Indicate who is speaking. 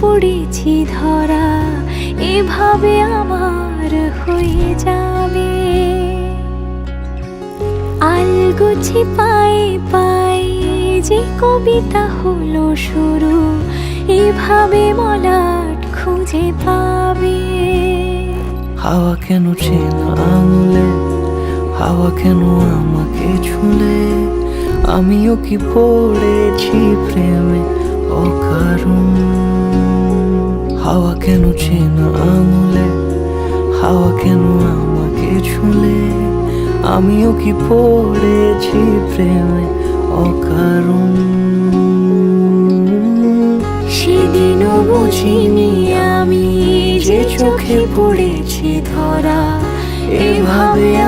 Speaker 1: পড়েছি ধরা, এভাবে আমার হয়ে যাবে। আলগুছি পায়ে পায়ে যে কবিতা হলো শুরু, এভাবে মলাট খুঁজে পাবে।
Speaker 2: হাওয়া কেন চেনা আঙুলে, হাওয়া কেন আমাকে ছুলে? আমিও কি পড়েছি প্রেমে অকারণ? হাওয়া কেন চেনা আঙুলে? হাওয়া কেন আমাকে ছুলে? আমিও কি পড়েছি প্রেমে অকারণ?
Speaker 1: সেদিনও বুঝিনি আমি যে চোখে পড়েছি ধরা। এভাবে